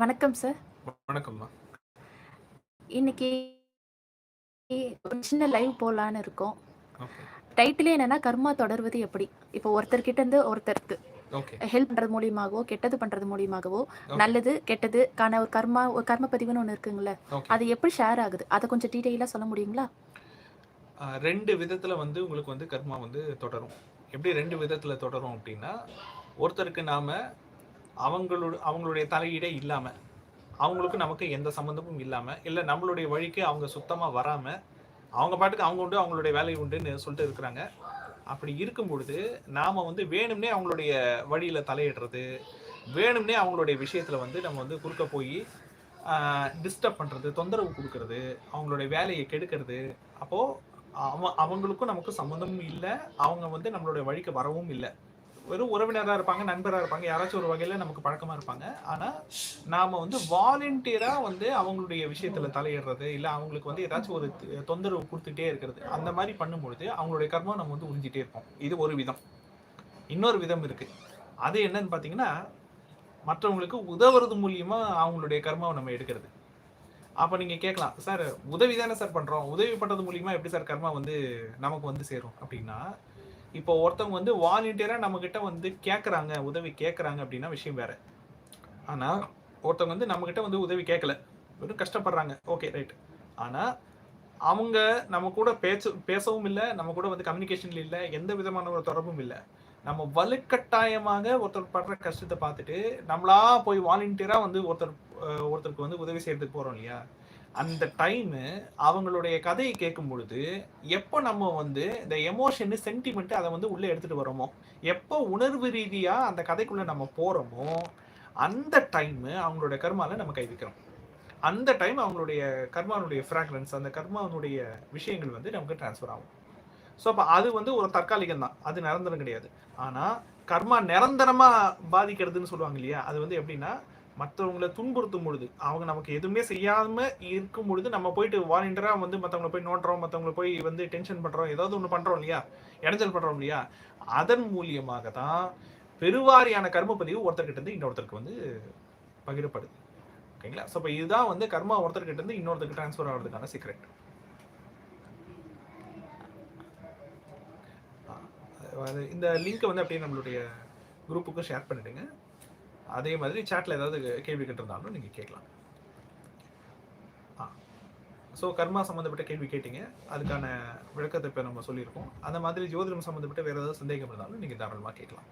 வணக்கம் சார். வணக்கம்மா. இன்னைக்கு ஒரு சின்ன லைவ் போலான்னு இருக்கோம். டைட்டிலே என்னன்னா, கர்மா தொடர்வது எப்படி? இப்போ ஒருத்தர்கிட்ட இருந்து ஒருத்தருக்கு. ஹெல்ப் பண்றது மூலியமாகவோ, கெட்டது பண்றது மூலியமாகவோ. நல்லது, கெட்டதுக்கான ஒரு கர்மா ஒரு கர்ம பதிவுன்னு ஒண்ணு இருக்குங்கல்ல. ஓகே. அது எப்படி ஷேர் ஆகுது? அத கொஞ்சம் டீட்டெயிலா சொல்ல முடியுங்களா? 2 விதத்துல வந்து உங்களுக்கு வந்து கர்மா வந்து தொடரும். எப்படி 2 விதத்துல தொடரும் அப்டின்னா, ஒருத்தருக்கு நாம அவங்களோட அவங்களுடைய தலையீடே இல்லாமல் அவங்களுக்கும் நமக்கு எந்த சம்மந்தமும் இல்லாமல் இல்லை நம்மளுடைய வழிக்கு அவங்க சுத்தமாக வராமல் அவங்க பாட்டுக்கு அவங்க உண்டு, அவங்களுடைய வேலை உண்டுன்னு சொல்லிட்டு இருக்கிறாங்க. அப்படி இருக்கும் பொழுது, நாம் வந்து வேணும்னே அவங்களுடைய வழியில் தலையிடுறது, வேணும்னே அவங்களுடைய விஷயத்தில் வந்து நம்ம வந்து குறுக்க போய் டிஸ்டர்ப் பண்ணுறது தொந்தரவு கொடுக்கறது அவங்களுடைய வேலையை கெடுக்கிறது. அப்போது அவ அவங்களுக்கும் நமக்கு சம்மந்தமும் இல்லை அவங்க வந்து நம்மளுடைய வழிக்கு வரவும் இல்லை வெறும் உறவினராக இருப்பாங்க, நண்பராக இருப்பாங்க. யாராச்சும் ஒரு வகையில் நமக்கு பழக்கமாக இருப்பாங்க. ஆனால் நாம் வந்து வாலண்டியராக வந்து அவங்களுடைய விஷயத்தில் தலையிடுறது, இல்லை அவங்களுக்கு வந்து ஏதாச்சும் ஒரு தொந்தரவு கொடுத்துட்டே இருக்கிறது. அந்த மாதிரி பண்ணும்பொழுது, அவங்களுடைய கர்மம் நம்ம வந்து உறிஞ்சிட்டே இருப்போம். இது ஒரு விதம். இன்னொரு விதம் இருக்குது அது என்னன்னு பார்த்தீங்கன்னா, மற்றவங்களுக்கு உதவுறது மூலியமாக அவங்களுடைய கர்மாவை நம்ம எடுக்கிறது. அப்போ நீங்கள் கேட்கலாம், "சார் உதவி தானே சார் பண்ணுறோம் உதவி பண்ணுறது மூலியமாக எப்படி சார் கர்மா வந்து நமக்கு வந்து சேரும்?" அப்படின்னா இப்போ ஒருத்தவங்க வந்து வாலண்டியராக நம்மக்கிட்ட வந்து கேட்குறாங்க உதவி கேட்குறாங்க அப்படின்னா விஷயம் வேறு ஆனால் ஒருத்தவங்க வந்து நம்மக்கிட்ட வந்து உதவி கேட்கல. வெறும் கஷ்டப்படுறாங்க. Okay right. ஆனால் அவங்க நம்ம கூட பேச்சு பேசவும் இல்லை நம்ம கூட வந்து கம்யூனிகேஷன் இல்லை எந்த விதமான ஒரு தொடர்பும் இல்லை நம்ம வலுக்கட்டாயமாக ஒருத்தர் படுற கஷ்டத்தை பார்த்துட்டு, நம்மளா போய் வாலண்டியராக வந்து ஒருத்தர் ஒருத்தருக்கு வந்து உதவி செய்யறதுக்கு போகிறோம் இல்லையா? அந்த டைமு அவங்களுடைய கதையை கேட்கும் பொழுது, எப்போ நம்ம வந்து இந்த எமோஷனு சென்டிமெண்ட்டு அதை வந்து உள்ளே எடுத்துட்டு வரோமோ எப்போ உணர்வு ரீதியாக அந்த கதைக்குள்ள நம்ம போறோமோ, அந்த டைமு அவங்களுடைய கர்மாவில் நம்ம கை வைக்கிறோம். அந்த டைம் அவங்களுடைய கர்மானுடைய ஃப்ராக்ரன்ஸ், அந்த கர்மானுடைய விஷயங்கள் வந்து நமக்கு ட்ரான்ஸ்ஃபர் ஆகும். ஸோ, அப்போ அது வந்து ஒரு தற்காலிகம் தான். அது நிரந்தரம் கிடையாது. ஆனால் கர்மா நிரந்தரமாக பாதிக்கிறதுன்னு சொல்லுவாங்க இல்லையா? அது வந்து எப்படின்னா மற்றவங்களை துன்புறுத்தும் பொழுது, அவங்க நமக்கு எதுவுமே செய்யாம இருக்கும் பொழுது, நம்ம போயிட்டு வாலண்டியரா வந்து மற்றவங்களை போய் நோண்டுறோம், மற்றவங்களை போய் வந்து டென்ஷன் பண்றோம், ஏதாவது ஒன்று பண்றோம் இல்லையா? இடைஞ்சல் பண்றோம் இல்லையா? அதன் மூலியமாக தான் பெருவாரியான கர்ம பதிவு ஒருத்தர்கிட்ட இருந்து இன்னொருத்தருக்கு வந்து பகிரப்படுது. ஓகேங்களா? ஸோ, இப்போ இதுதான் வந்து கர்மா ஒருத்தர்கிட்ட இருந்து இன்னொருத்தருக்கு ட்ரான்ஸ்ஃபர் ஆகிறதுக்கான சீக்ரெட். அது இந்த லிங்க்க வந்து அப்படியே நம்மளுடைய குரூப்புக்கு ஷேர் பண்ணிடுங்க. அதே மாதிரி சாட்ல ஏதாவது கேள்விகள் இருந்தாலும் நீங்க கேட்கலாம். ஆ. ஸோ, கர்மா சம்மந்தப்பட்ட கேள்வி கேட்டீங்க. அதுக்கான விளக்கத்த இப்ப நம்ம சொல்லியிருக்கோம். அந்த மாதிரி ஜோதிடம் சம்மந்தப்பட்ட வேற ஏதாவது சந்தேகம் இருந்தாலும் நீங்க தாராளமா கேட்கலாம்.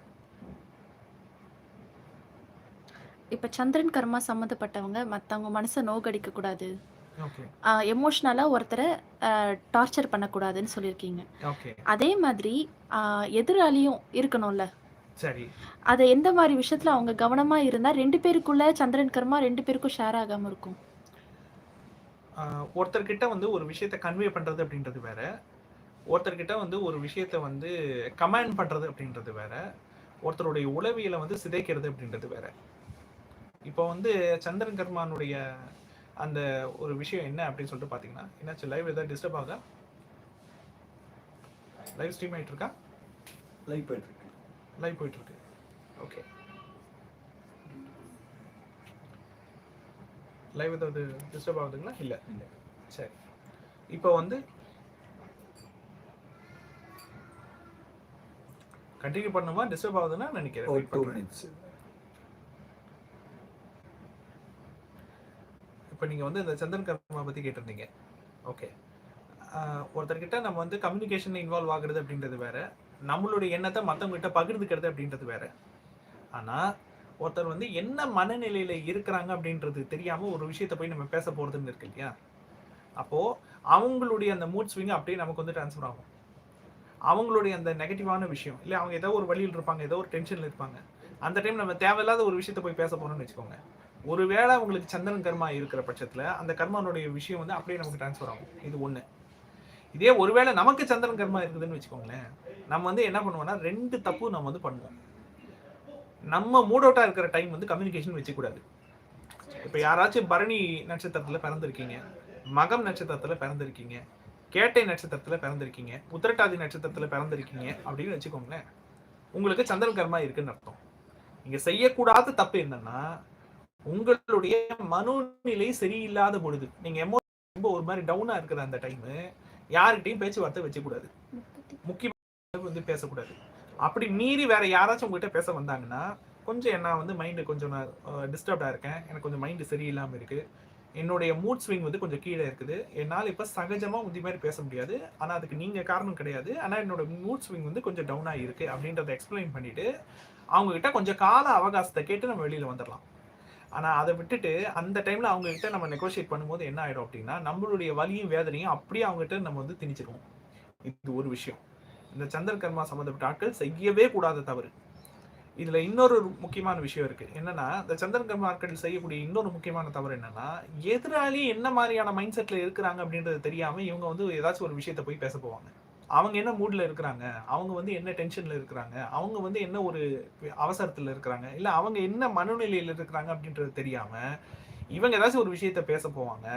இப்ப சந்திரன் கர்மா சம்மந்தப்பட்டவங்க மத்தவங்க மனச நோகடிக்க கூடாது. ஓகே. அ எமோஷனலா ஒருத்தர டார்ச்சர் பண்ணக்கூடாதுன்னு சொல்லியிருக்கீங்க. ஓகே. அதே மாதிரி எதிராளியும் இருக்கணும்ல. சரி. அத எந்த மாரி விஷயத்துல அவங்க கவனமா இருந்தா 2 பேருக்குள்ள சந்திரன் கர்மா 2 பேருக்கும் ஷேர் ஆகாம இருக்கும்? ஒருத்தர்கிட்ட வந்து ஒரு விஷயத்த கன்வே பண்றது அப்டின்றது வேற. ஒருத்தர்கிட்ட வந்து ஒரு விஷயத்த வந்து கமாண்ட் பண்றது அப்டின்றது வேற. ஒருத்தருடைய உளவியல வந்து சிதைக்கிறது அப்டின்றது வேற. இப்போ வந்து சந்திரன் கர்மானுடைய அந்த ஒரு விஷயம் என்ன அப்டின்னு சொல்லிட்டு பார்த்தீங்கன்னா, என்னாச்சு லைவ் ஏதாவது டிஸ்டர்ப் ஆகுதா? லைவ் ஸ்ட்ரீம் ஆயிட்டு இருக்கா? லைவ் போயிட்டு. லைவ் போயிட்டு இருக்கு. ஓகே. லைவ் ஏதாவது டிஸ்டர்ப் ஆகுதுங்களா? இல்ல. இல்ல. சரி. இப்போ வந்து கன்டின்யூ பண்ணணுமா? டிஸ்டர்ப் ஆகுதுன்னா நினைக்கிறேன். ஒரு வெயிட் 2 பண்றேன். மினிட்ஸ். இப்ப நீங்க வந்து இந்த சந்திரன் கர்மா பத்தி கேட்டிருந்தீங்க. ஓகே. ஒருத்தர்கிட்ட நம்ம வந்து கம்யூனிகேஷன்ல இன்வால்வ் ஆகுறது அப்டின்றது வேற. நம்மளுடைய எண்ணத்தை மற்றவங்ககிட்ட பகிர்ந்துக்கிறது அப்படின்றது வேற. ஆனால் ஒருத்தர் வந்து என்ன மனநிலையில இருக்கிறாங்க அப்படின்றது தெரியாம ஒரு விஷயத்த போய் நம்ம பேச போறதுன்னு இருக்கு இல்லையா? அப்போ அவங்களுடைய அந்த மூட் ஸ்விங் அப்படியே நமக்கு வந்து ட்ரான்ஸ்ஃபர் ஆகும். அவங்களுடைய அந்த நெகட்டிவான விஷயம், இல்லை அவங்க ஏதோ ஒரு வழியில் இருப்பாங்க, ஏதோ ஒரு டென்ஷனில் இருப்பாங்க. அந்த டைம் நம்ம தேவையில்லாத ஒரு விஷயத்த போய் பேச போறோம்னு வச்சுக்கோங்க. ஒருவேள அவங்களுக்கு சந்திரன் கர்மா இருக்கிற பட்சத்தில் அந்த கர்மானுடைய விஷயம் வந்து அப்படியே நமக்கு ட்ரான்ஸ்ஃபர் ஆகும். இது ஒன்று இதே ஒருவேளை நமக்கு சந்திரன் கர்மா இருக்குதுன்னு வச்சுக்கோங்களேன், நம்ம வந்து என்ன பண்ணுவோம்னா ரெண்டு தப்பு நம்ம வந்து பண்ணுவோம். நம்ம மூட் இருக்கிற டைம் வந்து கம்யூனிகேஷன் வச்சுக்கூடாது இப்போ யாராச்சும் பரணி நட்சத்திரத்தில் பிறந்திருக்கீங்க, மகம் நட்சத்திரத்தில் பிறந்திருக்கீங்க, கேட்டை நட்சத்திரத்தில் பிறந்திருக்கீங்க, உத்திரட்டாதி நட்சத்திரத்தில் பிறந்திருக்கீங்க அப்படின்னு வச்சுக்கோங்களேன். உங்களுக்கு சந்திரன் கர்மா இருக்குன்னு அர்த்தம். நீங்கள் செய்யக்கூடாத தப்பு என்னன்னா, உங்களுடைய மனோநிலை சரியில்லாத பொழுது நீங்கள் எமோ ரொம்ப ஒரு மாதிரி டவுனாக இருக்கிற அந்த டைமு யார்கிட்டயும் பேச்சுவார்த்தை வச்சுக்கூடாது முக்கியமாக வந்து பேசக்கூடாது. அப்படி மீறி வேற யாராச்சும் உங்ககிட்ட பேச வந்தாங்கன்னா கொஞ்சம் என்ன வந்து மைண்டு கொஞ்சம் நான் டிஸ்டர்ப்டாக இருக்கேன். எனக்கு கொஞ்சம் மைண்டு சரியில்லாமல் இருக்குது என்னுடைய மூட் ஸ்விங் வந்து கொஞ்சம் கீழே இருக்குது. என்னால் இப்போ சகஜமாக முந்தி மாதிரி பேச முடியாது. ஆனால் அதுக்கு நீங்கள் காரணம் கிடையாது. ஆனால் என்னோட மூட் ஸ்விங் வந்து கொஞ்சம் டவுனாக இருக்குது அப்படின்றத எக்ஸ்பிளைன் பண்ணிவிட்டு அவங்கக்கிட்ட கொஞ்சம் கால அவகாசத்தை கேட்டு நம்ம வெளியில் வந்துடலாம் ஆனால் அதை விட்டுட்டு அந்த டைமில் அவங்ககிட்ட நம்ம நெகோஷியேட் பண்ணும்போது என்ன ஆகிடும் அப்படின்னா நம்மளுடைய வலியும் வேதனையும் அப்படியே அவங்ககிட்ட நம்ம வந்து திணிச்சிருவோம். இது ஒரு விஷயம். இந்த சந்திர கர்மா சம்மந்தப்பட்ட ஆட்கள் செய்யவே கூடாத தவறு. இதில் இன்னொரு முக்கியமான விஷயம் இருக்குது என்னென்னா இந்த சந்திர கர்மா ஆட்கள் செய்யக்கூடிய இன்னொரு முக்கியமான தவறு என்னென்னா எதிராளி என்ன மாதிரியான மைண்ட் செட்டில் இருக்கிறாங்க அப்படின்றது தெரியாமல் இவங்க வந்து ஏதாச்சும் ஒரு விஷயத்தை போய் பேச போவாங்க. அவங்க என்ன மூடில் இருக்கிறாங்க? அவங்க வந்து என்ன டென்ஷனில் இருக்கிறாங்க? அவங்க வந்து என்ன ஒரு அவசரத்தில் இருக்கிறாங்க? இல்லை அவங்க என்ன மனநிலையில் இருக்கிறாங்க அப்படின்றது தெரியாமல் இவங்க ஏதாச்சும் ஒரு விஷயத்த பேச போவாங்க.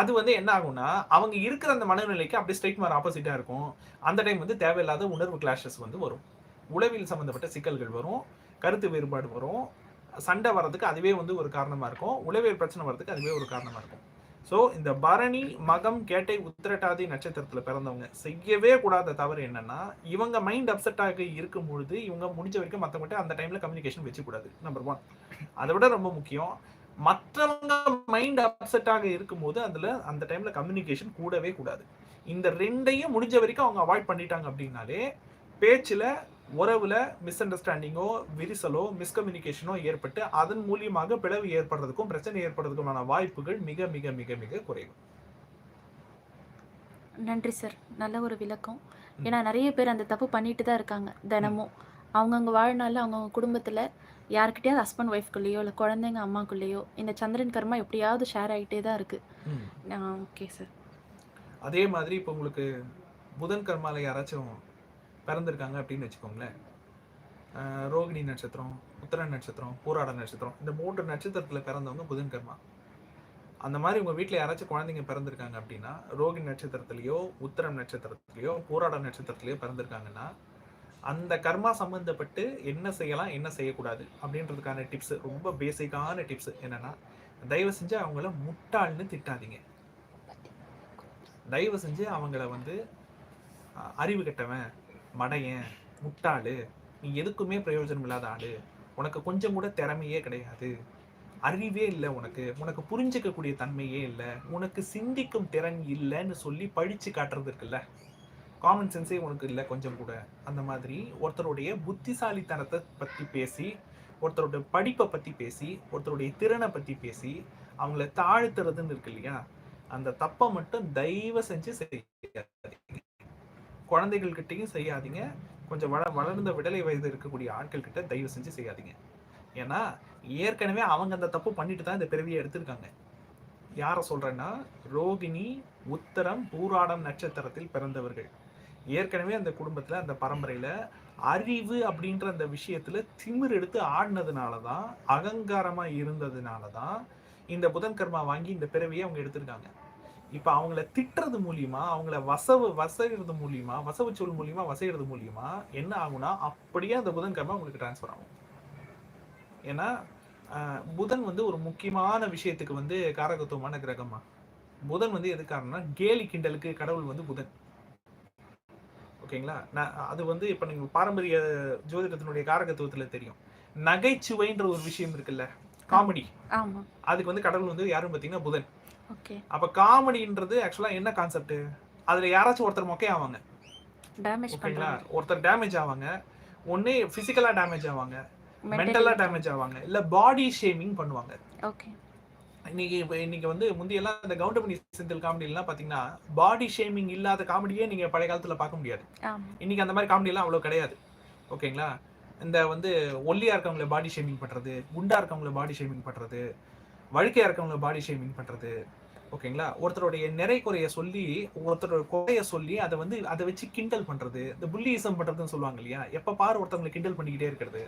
அது வந்து என்ன ஆகும்னா அவங்க இருக்கிற அந்த மனநிலைக்கு அப்படியே ஸ்ட்ரைட் மார் ஆப்போசிட்டாக இருக்கும். அந்த டைம் வந்து தேவையில்லாத உணர்வு கிளாஷஸ் வந்து வரும். உளவில் சம்மந்தப்பட்ட சிக்கல்கள் வரும். கருத்து வேறுபாடு வரும். சண்டை வர்றதுக்கு அதுவே வந்து ஒரு காரணமாக இருக்கும். உளவியல் பிரச்சனை வர்றதுக்கு அதுவே ஒரு காரணமாக இருக்கும். ஸோ இந்த பரணி மகம் கேட்டை உத்திரட்டாதி நட்சத்திரத்தில் பிறந்தவங்க. செய்யவே கூடாத தவறு என்னன்னா இவங்க மைண்ட் அப்செட்டாக இருக்கும் பொழுது இவங்க முடிஞ்ச வரைக்கும் மற்றவங்கள்ட்ட அந்த டைம்ல கம்யூனிகேஷன் வச்சுக்கூடாது. நம்பர் ஒன் அதை விட ரொம்ப முக்கியம் மற்றவங்க மைண்ட் அப்செட்டாக இருக்கும்போது அதில் அந்த டைம்ல கம்யூனிகேஷன் கூடவே கூடாது. இந்த ரெண்டையும் முடிஞ்ச வரைக்கும் அவங்க அவாய்ட் பண்ணிட்டாங்க அப்படின்னாலே பேச்சில் உறவுல மிஸ் அண்டர்ஸ்டாண்டிங்கோ விரிசலோ மிஸ்கம்யூனிகேஷனோ ஏற்பட்டு அதன் மூலியமாக பிளவு ஏற்படுறதுக்கும் பிரச்சனை ஏற்படுறதுக்குமான வாய்ப்புகள் மிக மிக மிக மிக குறைவு. நன்றி சார் நல்ல ஒரு விளக்கம். ஏன்னா நிறைய பேர் அந்த தப்பு பண்ணிட்டு தான் இருக்காங்க தினமும். அவங்கவுங்க வாழ்நாளில் அவங்கவுங்க குடும்பத்தில் யார்கிட்டயாவது ஹஸ்பண்ட் ஒய்ஃப்குள்ளேயோ இல்லை குழந்தைங்க அம்மாக்குள்ளேயோ இந்த சந்திரன் கர்மா எப்படியாவது ஷேர் ஆகிட்டே தான் இருக்கு. ஓகே சார் அதே மாதிரி இப்போ உங்களுக்கு புதன் கர்மால யாராச்சும் பிறந்திருக்காங்க அப்படின்னு வச்சுக்கோங்களேன். ரோகிணி நட்சத்திரம் உத்தர நட்சத்திரம் பூராட நட்சத்திரம் இந்த மூன்று நட்சத்திரத்தில் பிறந்தவங்க புதன்கர்மா அந்த மாதிரி உங்கள் வீட்டில் யாராச்சும் குழந்தைங்க பிறந்திருக்காங்க அப்படின்னா ரோகிணி நட்சத்திரத்துலேயோ உத்தரம் நட்சத்திரத்துலேயோ பூராட நட்சத்திரத்துலேயோ பிறந்திருக்காங்கன்னா அந்த கர்மா சம்மந்தப்பட்டு என்ன செய்யலாம் என்ன செய்யக்கூடாது அப்படின்றதுக்கான டிப்ஸ் ரொம்ப பேசிக்கான டிப்ஸ் என்னன்னா தயவு செஞ்சு அவங்கள முட்டாள்னு திட்டாதீங்க. தயவு செஞ்சு அவங்கள வந்து அறிவு கெட்டவன் மடையன் முட்டாளு நீ எதுக்குமே பிரயோஜனம் இல்லாத ஆளு. உனக்கு கொஞ்சம் கூட திறமையே கிடையாது. அறிவே இல்லை உனக்கு. உனக்கு புரிஞ்சுக்கக்கூடிய தன்மையே இல்லை. உனக்கு சிந்திக்கும் திறன் இல்லைன்னு சொல்லி பழிச்சு காட்டுறது இருக்குல்ல? காமன் சென்ஸே உனக்கு இல்லை கொஞ்சம் கூட. அந்த மாதிரி ஒருத்தருடைய புத்திசாலித்தனத்தை பற்றி பேசி ஒருத்தருடைய படிப்பை பற்றி பேசி ஒருத்தருடைய திறனை பற்றி பேசி அவங்கள தாழ்த்துறதுன்னு இருக்கு இல்லையா? அந்த தப்பை மட்டும் தயவு செஞ்சு செய்யாதீங்க. குழந்தைகள்கிட்டயும் செய்யாதீங்க. கொஞ்சம் வள வளர்ந்த விடலை வயது இருக்கக்கூடிய ஆட்கள் கிட்ட தயவு செஞ்சு செய்யாதீங்க. ஏன்னா ஏற்கனவே அவங்க அந்த தப்பு பண்ணிட்டு தான் இந்த பிறவியை எடுத்திருக்காங்க. யாரை சொல்றேன்னா ரோகிணி உத்தரம் பூராடம் நட்சத்திரத்தில் பிறந்தவர்கள். ஏற்கனவே அந்த குடும்பத்துல அந்த பரம்பரையில அறிவு அப்படின்ற அந்த விஷயத்துல திமிர் எடுத்து ஆடினதுனால தான் அகங்காரமா இருந்ததுனால தான் இந்த புதன் கர்மா வாங்கி இந்த பிறவியை அவங்க எடுத்திருக்காங்க. இப்ப அவங்கள திட்டுறது மூலியமா அவங்கள வசவு வசைகிறது மூலியமா வசவு சொல் மூலியமா வசைகிறது மூலியமா என்ன ஆகும்னா அப்படியே அந்த புதன் கர்மா உங்களுக்கு டிரான்ஸ்ஃபர் ஆகும். ஏன்னா புதன் வந்து ஒரு முக்கியமான விஷயத்துக்கு வந்து காரகத்துவமான கிரகமா புதன் வந்து எது காரணம்னா கேலி கிண்டலுக்கு கடவுள் வந்து புதன். ஓகேங்களா? நான் அது வந்து இப்ப நீங்க பாரம்பரிய ஜோதிடத்தினுடைய காரகத்துவத்துல தெரியும். நகைச்சுவைன்ற ஒரு விஷயம் இருக்குல்ல காமெடி. அதுக்கு வந்து கடவுள் வந்து யாரும் பாத்தீங்கன்னா புதன். அப்ப காமெடின்றது ஆக்சுவலா என்ன கான்செப்ட் அதுல யாராச்சும் ஒருத்தர் மொக்கை ஆவாங்க. டேமேஜ் ஓகேங்களா ஒருத்தர் டேமேஜ் ஆவாங்க. ஒண்ணு பிசிக்கலா டேமேஜ் ஆவாங்க. மென்டலா டேமேஜ் ஆவாங்க. இல்ல பாடி ஷேமிங் பண்ணுவாங்க. இன்னைக்கு இன்னைக்கு வந்து முந்தையெல்லாம் இந்த கவுண்டமணி செந்தில் காமெடி எல்லாம் பாத்தீங்கன்னா பாடி ஷேமிங் இல்லாத காமெடியே நீங்க பழைய காலத்துல பார்க்க முடியாது. இன்னைக்கு அந்த மாதிரி காமெடி எல்லாம் அவ்வளவு கிடையாது. ஓகேங்களா இந்த வந்து ஒல்லியா இருக்கவங்கள பாடி ஷேமிங் பண்றது குண்டா இருக்கவங்கள பாடி ஷேமிங் பண்றது வழுக்கையா இருக்கவங்கள பாடி ஷேமிங் பண்றது ஓகேங்களா? ஒருத்தருடைய நிறை குறைய சொல்லி ஒருத்தரோட குறைய சொல்லி அதை வந்து அதை வச்சு கிண்டல் பண்றது இந்த புல்லிசம் பண்றதுன்னு சொல்லுவாங்க இல்லையா? எப்ப பாரு ஒருத்தவங்களை கிண்டல் பண்ணிக்கிட்டே இருக்கிறது.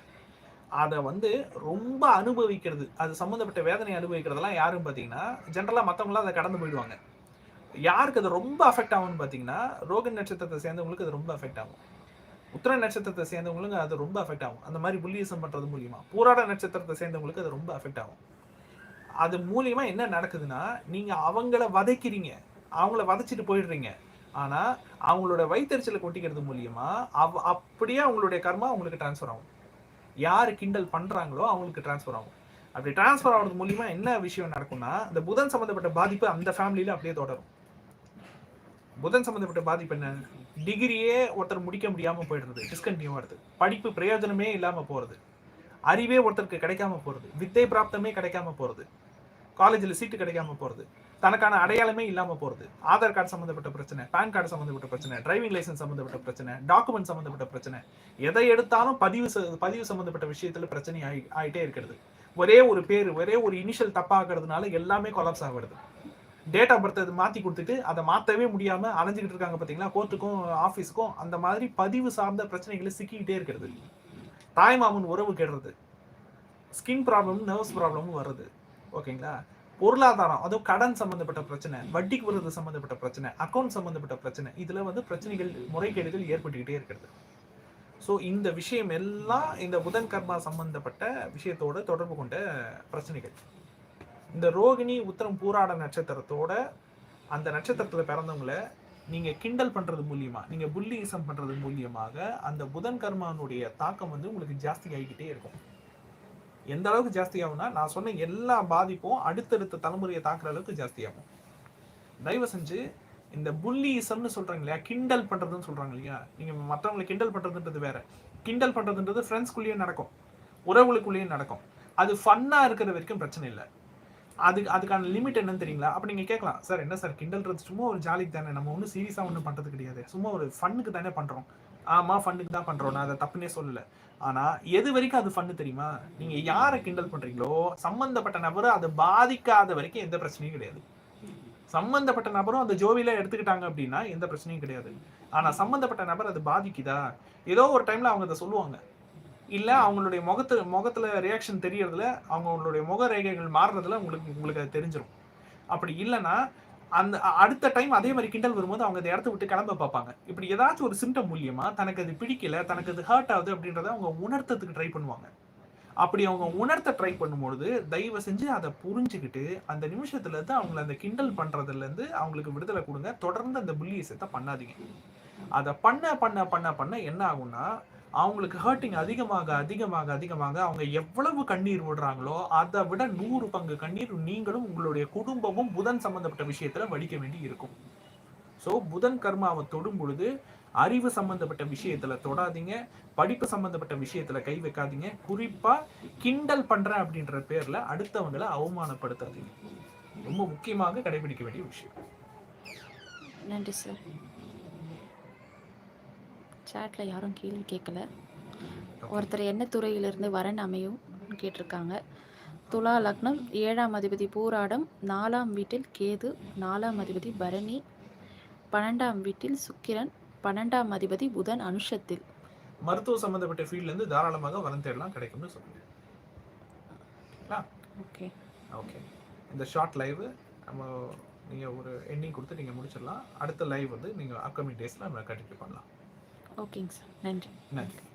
அதை வந்து ரொம்ப அனுபவிக்கிறது அது சம்மந்தப்பட்ட வேதனை அனுபவிக்கிறதெல்லாம் யாரும் பார்த்தீங்கன்னா ஜென்ரலாக மற்றவங்களாம் அதை கடந்து போயிடுவாங்க. யாருக்கு அது ரொம்ப அஃபெக்ட் ஆகும்னு பார்த்தீங்கன்னா ரோகன் நட்சத்திரத்தை சேர்ந்தவங்களுக்கு அது ரொம்ப அஃபெக்ட் ஆகும். உத்தர நட்சத்திரத்தை சேர்ந்தவங்களுக்கு அது ரொம்ப அஃபெக்ட் ஆகும். அந்த மாதிரி புல்லிசம் பண்றது மூலியமா. பூராட நட்சத்திரத்தை சேர்ந்தவங்களுக்கு அது ரொம்ப அஃபெக்ட் ஆகும். அது மூலியமா என்ன நடக்குதுன்னா நீங்க அவங்கள வதைக்கிறீங்க. அவங்கள வதைச்சிட்டு போயிடுறீங்க. ஆனா அவங்களோட வயிற்றுச்சலை கொட்டிக்கிறது மூலியமா அவ அப்படியே அவங்களுடைய கர்மா அவங்களுக்கு டிரான்ஸ்ஃபர் ஆகும். யார் கிண்டல் பண்றாங்களோ அவங்களுக்கு டிரான்ஸ்ஃபர் ஆகும். அப்படி டிரான்ஸ்ஃபர் ஆகிறது மூலியமா என்ன விஷயம் நடக்கும்னா இந்த புதன் சம்பந்தப்பட்ட பாதிப்பு அந்த ஃபேமிலியில அப்படியே தொடரும். புதன் சம்பந்தப்பட்ட பாதிப்பு என்ன? டிகிரியே ஒருத்தர் முடிக்க முடியாம போயிடுறது டிஸ்கண்டினியூ ஆகுது படிப்பு பிரயோஜனமே இல்லாம போறது. அறிவே ஒருத்தருக்கு கிடைக்காம போறது. வித்தை பிராப்தமே கிடைக்காம போறது. காலேஜில் சீட்டு கிடைக்காம போகிறது தனக்கான அடையாளமே இல்லாமல் போகிறது ஆதார் கார்டு சம்மந்தப்பட்ட பிரச்சனை பேன் கார்டு சம்மந்தப்பட்ட பிரச்சனை டிரைவிங் லைசன்ஸ் சம்மந்தப்பட்ட பிரச்சனை டாக்குமெண்ட் சம்மந்தப்பட்ட பிரச்சனை. எதை எடுத்தாலும் பதிவு பதிவு சம்மந்தப்பட்ட விஷயத்தில் பிரச்சனை ஆகி ஆகிட்டே இருக்கிறது. ஒரே ஒரு பேர் ஒரே ஒரு இனிஷியல் தப்பாகிறதுனால எல்லாமே கொலாப்ஸ் ஆகிடுது டேட் ஆஃப் பர்த் மாற்றி கொடுத்துட்டு அதை மாற்றவே முடியாமல் அலைஞ்சிக்கிட்டு இருக்காங்க பார்த்தீங்களா கோர்ட்டுக்கும் ஆஃபீஸுக்கும் அந்த மாதிரி பதிவு சார்ந்த பிரச்சனைகளை சிக்கிக்கிட்டே இருக்கிறது. தாய்மாமன் உறவு கெடுறது. ஸ்கின் ப்ராப்ளம் நர்வ்ஸ் ப்ராப்ளமும் வருது. ஓகேங்களா? பொருளாதாரம் அதுவும் கடன் சம்பந்தப்பட்ட பிரச்சனை வட்டிக்கு விடுறது சம்பந்தப்பட்ட பிரச்சனை அக்கௌண்ட் சம்பந்தப்பட்ட பிரச்சனை இதுல வந்து பிரச்சனைகள் முறைகேடுகள் ஏற்பட்டுக்கிட்டே இருக்கிறது. ஸோ இந்த விஷயம் எல்லாம் இந்த புதன் கர்மா சம்பந்தப்பட்ட விஷயத்தோட தொடர்பு கொண்ட பிரச்சனைகள். இந்த ரோகிணி உத்தரம் பூராட நட்சத்திரத்தோட அந்த நட்சத்திரத்தில் பிறந்தவங்கள நீங்கள் கிண்டல் பண்ணுறது மூலியமாக நீங்கள் புல்லிசம் பண்ணுறது மூலியமாக அந்த புதன் கர்மானுடைய தாக்கம் வந்து உங்களுக்கு ஜாஸ்தி ஆகிக்கிட்டே இருக்கும். எந்த அளவுக்கு ஜாஸ்தி ஆகும்னா நான் சொன்ன எல்லா பாதிப்பும் அடுத்தடுத்த தலைமுறையை தாக்குற அளவுக்கு ஜாஸ்தி ஆகும் தயவு செஞ்சு இந்த புல்லிசம்னு சொல்றாங்க இல்லையா? கிண்டல் பண்றதுன்னு சொல்றாங்க இல்லையா? நீங்க மற்றவங்களை கிண்டல் பண்றதுன்றது வேற. கிண்டல் பண்றதுன்றது ஃப்ரெண்ட்ஸ்குள்ளேயும் நடக்கும். உறவுகளுக்குள்ளேயும் நடக்கும். அது ஃபன்னா இருக்கிற வரைக்கும் பிரச்சனை இல்லை. அது அதுக்கான லிமிட் என்னன்னு தெரியுங்களா? அப்போ நீங்கள் கேட்கலாம் சார் என்ன சார்? கிண்டல்ன்றது சும்மா ஒரு ஜாலிக்கு தானே? நம்ம ஒன்றும் சீரியஸாக ஒன்றும் பண்ணுறது கிடையாது. சும்மா ஒரு ஃபன்னுக்கு தானே பண்ணுறோம் ஆமா ஃபண்டுக்கு தான் பண்றோம். நான் அதை தப்புனே சொல்லல. ஆனா எது வரைக்கும் அது ஃபன்னு தெரியுமா? நீங்க யாரை கிண்டல் பண்றீங்களோ சம்பந்தப்பட்ட நபரை அதை பாதிக்காத வரைக்கும் எந்த பிரச்சனையும் கிடையாது. சம்பந்தப்பட்ட நபரும் அந்த ஜோவில எடுத்துக்கிட்டாங்க அப்படின்னா எந்த பிரச்சனையும் கிடையாது. ஆனா சம்பந்தப்பட்ட நபர் அது பாதிக்குதா? ஏதோ ஒரு டைம்ல அவங்க அதை சொல்லுவாங்க. இல்ல அவங்களுடைய முகத்து முகத்துல ரியாக்ஷன் தெரியறதுல அவங்களுடைய முக ரேகைகள் மாறுறதுல உங்களுக்கு உங்களுக்கு அது தெரிஞ்சிடும் அப்படி இல்லைன்னா அந்த அடுத்த டைம் அதே மாதிரி கிண்டல் வரும்போது அவங்க அந்த இடத்த விட்டு கிளம்ப பார்ப்பாங்க. இப்படி ஏதாச்சும் ஒரு சிம்டம் மூலியமா தனக்கு அது பிடிக்கல தனக்கு அது ஹர்ட் ஆகுது அப்படின்றத அவங்க உணர்த்ததுக்கு ட்ரை பண்ணுவாங்க. அப்படி அவங்க உணர்த்த ட்ரை பண்ணும்பொழுது தயவு செஞ்சு அதை புரிஞ்சுக்கிட்டு அந்த நிமிஷத்துல இருந்து அவங்கள அந்த கிண்டல் பண்றதுல இருந்து அவங்களுக்கு விடுதலை கொடுங்க. தொடர்ந்து அந்த புள்ளியசத்தை பண்ணாதீங்க. அதை பண்ண பண்ண பண்ண பண்ண என்ன ஆகும்னா அவங்களுக்கு ஹர்ட்டிங் அதிகமாக அதிகமாக அதிகமாக அவங்க எவ்வளவு கண்ணீர் விடுறாங்களோ அதை விட நூறு பங்கு கண்ணீர் நீங்களும் உங்களுடைய குடும்பமும் புதன் சம்பந்தப்பட்ட விஷயத்துல வடிக்க வேண்டி இருக்கும். ஸோ புதன் கர்மாவை தொடும் பொழுது அறிவு சம்பந்தப்பட்ட விஷயத்துல தொடாதீங்க படிப்பு சம்பந்தப்பட்ட விஷயத்துல கை வைக்காதீங்க. குறிப்பா கிண்டல் பண்றேன் அப்படின்ற பேர்ல அடுத்தவங்களை அவமானப்படுத்தாதீங்க. ரொம்ப முக்கியமாக கடைபிடிக்க வேண்டிய விஷயம். நன்றி சார் சேட்டில் யாரும் கேள்வி கேட்கல ஒருத்தர் என்ன துறையிலிருந்து வரன் அமையும் கேட்டிருக்காங்க. துலா லக்னம் ஏழாம் அதிபதி பூராடம் நாலாம் வீட்டில் கேது நாலாம் அதிபதி பரணி பன்னெண்டாம் வீட்டில் சுக்கிரன் பன்னெண்டாம் அதிபதி புதன் அனுஷத்தில். மருத்துவ சம்பந்தப்பட்ட ஃபீல்ட்ல இருந்து தாராளமாக வரம் தேடலாம் கிடைக்கும்னு சொல்லுங்க. ஓகே. ஓகே. இந்த ஷார்ட் லைவ் நம்ம நீங்கள் ஒரு எண்ணிங் கொடுத்து நீங்கள் முடிச்சிடலாம். அடுத்த லைவ் வந்து நீங்கள் அப்கமிங் டேஸில் நம்ம கண்டினியூ பண்ணலாம். ஓகேங்க சார். நன்றி. நன்றி.